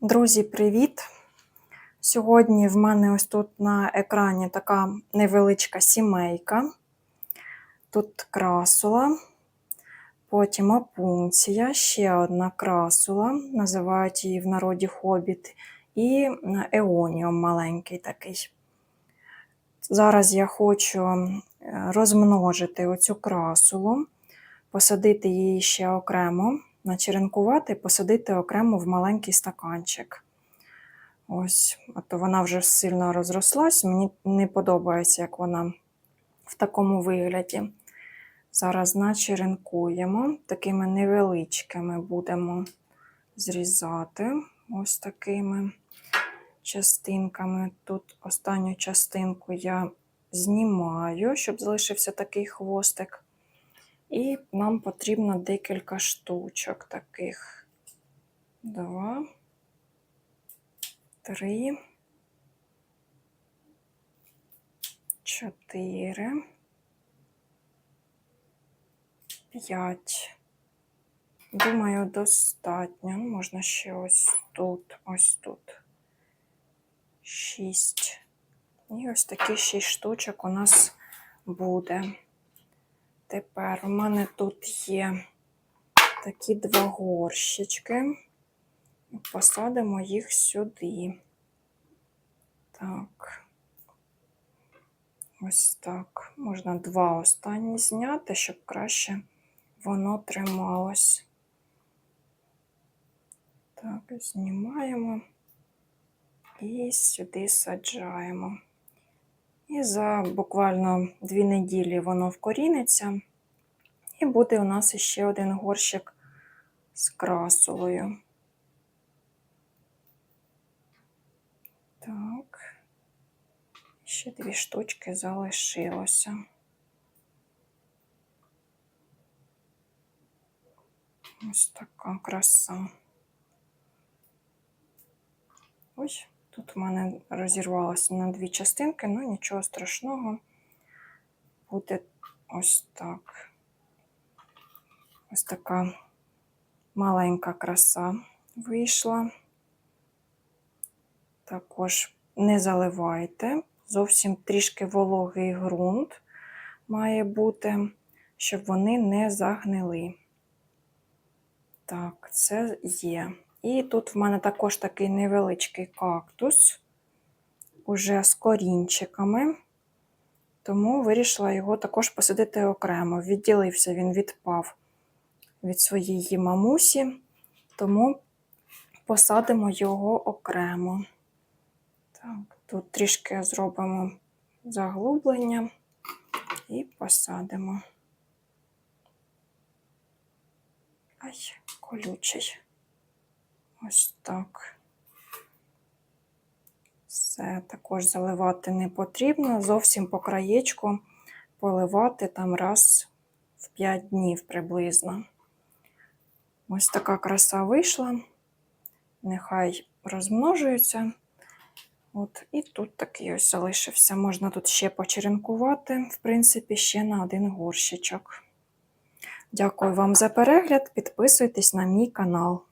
Друзі, привіт! Сьогодні в мене ось тут на екрані така невеличка сімейка. Тут красула, потім опунція, ще одна красула, називають її в народі хобіт, і еоніум маленький такий. Зараз я хочу розмножити оцю красулу, посадити її ще окремо, начеренкувати, посадити окремо в маленький стаканчик. Ось, а то вона вже сильно розрослась, мені не подобається, як вона в такому вигляді. Зараз начеренкуємо, такими невеличкими будемо зрізати ось такими частинками. Тут останню частинку я знімаю, щоб залишився такий хвостик. І нам потрібно декілька штучок таких. Два, три, чотири, п'ять. Думаю, достатньо. Можна ще ось тут, ось тут. Шість. І ось такі шість штучок у нас буде. Тепер у мене тут є такі два горщички. Посадимо їх сюди. Так. Ось так. Можна два останні зняти, щоб краще воно трималось. Так, знімаємо і сюди саджаємо. І за буквально дві неділі воно вкоріниться. І буде у нас ще один горщик з красулою. Так, ще дві штучки залишилося. Ось така краса. Ось. Тут в мене розірвалося на дві частинки, ну нічого страшного. Буде ось так. Ось така маленька краса вийшла. Також не заливайте. Зовсім трішки вологий ґрунт має бути, щоб вони не загнили. Так, це є. І тут в мене також такий невеличкий кактус, уже з корінчиками, тому вирішила його також посадити окремо. Відділився, він відпав від своєї мамусі, тому посадимо його окремо. Так, Тут трішки зробимо заглублення і посадимо. Ай, колючий. Ось так. Все, також заливати не потрібно. Зовсім по краєчку поливати там раз в 5 днів приблизно. Ось така краса вийшла. Нехай розмножується. От, І тут такий ось залишився. Можна тут ще почеренкувати, в принципі, ще на один горщичок. Дякую вам за перегляд. Підписуйтесь на мій канал.